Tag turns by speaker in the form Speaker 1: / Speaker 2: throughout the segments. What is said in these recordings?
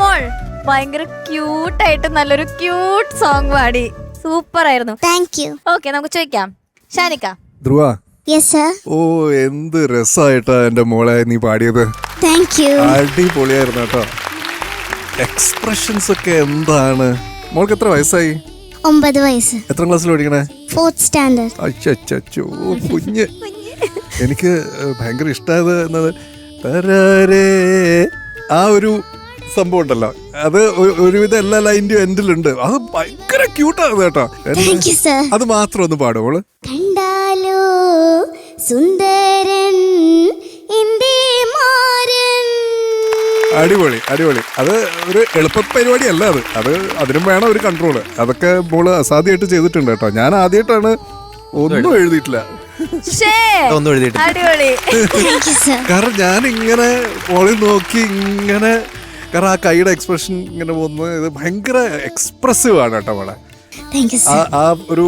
Speaker 1: മോൾ. ഭയങ്കര ക്യൂട്ടായിട്ട് നല്ലൊരു ക്യൂട്ട് സോങ് പാടി. സൂപ്പർ ആയിരുന്നു.
Speaker 2: താങ്ക് യു
Speaker 1: ഓക്കെ നമുക്ക് ചോദിക്കാം. ഷാനിക്ക.
Speaker 3: ധ്രുവ.
Speaker 2: യെസ് സർ
Speaker 3: ഓ എന്ത് രസമായിട്ടാ എന്റെ മോളെ നീ പാടിയത്.
Speaker 2: താങ്ക് യു
Speaker 3: അടിപൊളിയായിരുന്നു കേട്ടോ. എക്സ്പ്രഷൻസ് ഒക്കെ എന്താണ്? മോൾക്ക് എത്ര വയസ്സായി?
Speaker 2: ഒമ്പത് വയസ്സ്.
Speaker 3: എത്ര ക്ലാസ്സിൽ പഠിക്കണേ?
Speaker 2: ഫോർത്ത് സ്റ്റാൻഡേർഡ്
Speaker 3: അച്ചോ കുഞ്ഞ്. എനിക്ക് ഭയങ്കര ഇഷ്ടമായത് എന്നത് ആ ഒരു സംഭവം ഉണ്ടല്ലോ അത് ഒരുവിധം എല്ലാ ലൈന്റെയും എൻഡിലുണ്ട് അത് ഭയങ്കര ക്യൂട്ടാണ് കേട്ടോ. അത് മാത്രം ഒന്ന് പാടുമോൾ
Speaker 2: കണ്ടാലോ സുന്ദരൻ
Speaker 3: അടിപൊളി അടിപൊളി. അത് ഒരു എളുപ്പ പരിപാടിയല്ല അത്. അത് അതിനും വേണം ഒരു കൺട്രോൾ അതൊക്കെ മോൾ അസാധ്യമായിട്ട് ചെയ്തിട്ടുണ്ട് കേട്ടോ. ഞാൻ ആദ്യമായിട്ടാണ് ഒന്നും എഴുതിയിട്ടില്ല.
Speaker 1: ഷേ
Speaker 4: ഒന്നും എഴുതിയിട്ടില്ല.
Speaker 1: അടിപൊളി.
Speaker 2: താങ്ക് സർ
Speaker 3: കാരണം ഞാൻ ഇങ്ങനെ മോളിൽ നോക്കി ഇങ്ങനെ കാരണം ആ കൈയുടെ എക്സ്പ്രഷൻ ഇങ്ങനെ പോകുന്നത് ഇത് ഭയങ്കര എക്സ്പ്രസീവ് ആണ് കേട്ടോ മോളെ. ആ ഒരു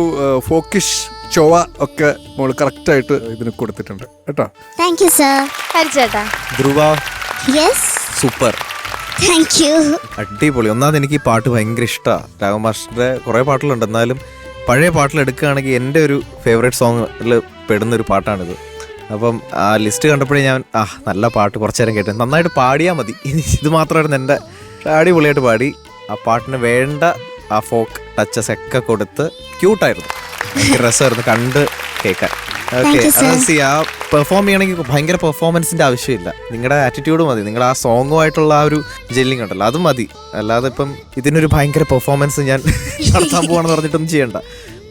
Speaker 3: ഫോക്കിഷ് ചൊവ ഒക്കെ മോൾ കറക്റ്റ് ആയിട്ട് ഇതിന് കൊടുത്തിട്ടുണ്ട് കേട്ടോ.
Speaker 2: Thank you sir
Speaker 1: ഹരിച്ചേട്ടാ
Speaker 4: Dhruva
Speaker 2: yes
Speaker 4: super
Speaker 2: thank you
Speaker 4: അടിപൊളി. ഒന്നാമത് എനിക്ക് ഈ പാട്ട് ഭയങ്കര ഇഷ്ടമാണ് രാഘവമാസ്റ്ററുടെ കുറേ പാട്ടുകളുണ്ട്. എന്നാലും പഴയ പാട്ടിൽ എടുക്കുകയാണെങ്കിൽ എന്റെ ഒരു ഫേവറേറ്റ് സോങ്ങിൽ പെടുന്ന ഒരു പാട്ടാണിത്. അപ്പം ആ ലിസ്റ്റ് കണ്ടപ്പോഴേ ഞാൻ ആ നല്ല പാട്ട് കുറച്ചു നേരം കേട്ടു. നന്നായിട്ട് പാടിയാൽ മതി. ഇത് മാത്രമായിരുന്നു എന്റെ അടിപൊളിയായിട്ട് പാടി. ആ പാട്ടിന് വേണ്ട ആ ഫോക്ക് ടച്ചസ് ഒക്കെ കൊടുത്ത് ക്യൂട്ടായിരുന്നു രസമായിരുന്നു കണ്ട് കേൾക്കാൻ. ഓക്കെ. സി ആ പെർഫോം ചെയ്യണമെങ്കിൽ ഭയങ്കര പെർഫോമൻസിന്റെ ആവശ്യമില്ല. നിങ്ങളുടെ ആറ്റിറ്റ്യൂഡ് മതി. നിങ്ങളുടെ ആ സോങ്ങുമായിട്ടുള്ള ആ ഒരു ജെല്ലിങ് ഉണ്ടല്ലോ അത് മതി. അല്ലാതെ ഇപ്പം ഇതിനൊരു ഭയങ്കര പെർഫോമൻസ് ഞാൻ നടത്താൻ പോവാണെന്ന് പറഞ്ഞിട്ടൊന്നും ചെയ്യണ്ട.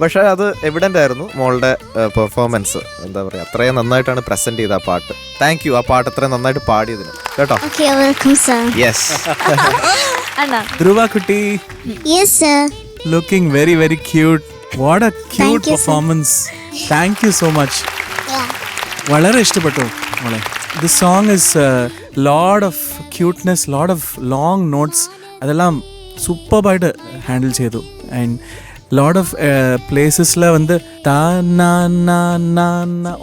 Speaker 4: പക്ഷെ അത് എവിഡന്റ് ആയിരുന്നു മോളുടെ പെർഫോമൻസ് എന്താ പറയുക അത്രയും നന്നായിട്ടാണ് പ്രസന്റ് ചെയ്ത ആ പാട്ട്. താങ്ക് യു ആ പാട്ട് അത്രയും നന്നായിട്ട് പാടിയതിന്. കേട്ടോ?
Speaker 2: Okay welcome sir
Speaker 4: yes
Speaker 1: Dhruva
Speaker 5: കുട്ടി looking
Speaker 2: very sir
Speaker 5: cute
Speaker 2: what a cute
Speaker 5: performance thank you so much. വളരെ ഇഷ്ടപ്പെട്ടു മോളെ. The song is load of cuteness load of long notes അതെല്ലാം സൂപ്പർബായിട്ട് ഹാൻഡിൽ ചെയ്തു. ആൻഡ് லாட் ஆஃப் பிளேசஸில் வந்து தா நா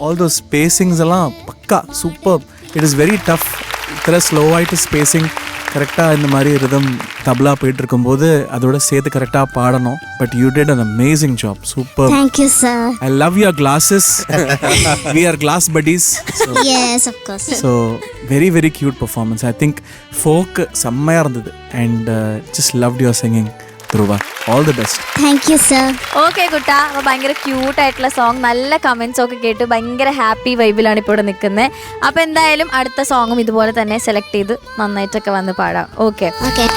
Speaker 5: ஆல் தோ ஸ்பேசிங்ஸ் எல்லாம் பக்கா super it is very tough இருக்கிற ஸ்லோவாயிட்டு ஸ்பேசிங் கரெக்டாக இந்த மாதிரி ரிதம் தபலா போயிட்டு இருக்கும்போது அதோட சேர்த்து கரெக்டாக பாடணும். But you did an amazing job super thank you sir I love your classes we
Speaker 2: are class buddies
Speaker 5: so very very cute performance I think folk செம்மையாக இருந்தது. And just love your singing singing, all the best.
Speaker 2: Thank you sir
Speaker 1: okay കുട്ട. അപ്പൊ ഭയങ്കര cute ആയിട്ടുള്ള song നല്ല comments ഒക്കെ കേട്ട് ഭയങ്കര ഹാപ്പി വൈബിലാണ് ഇപ്പോൾ ഇവിടെ നിൽക്കുന്നത് അപ്പോൾ എന്തായാലും അടുത്ത സോങ്ങും ഇതുപോലെ തന്നെ സെലക്ട് ചെയ്ത് നന്നായിട്ടൊക്കെ വന്ന് പാടാം. Okay
Speaker 2: okay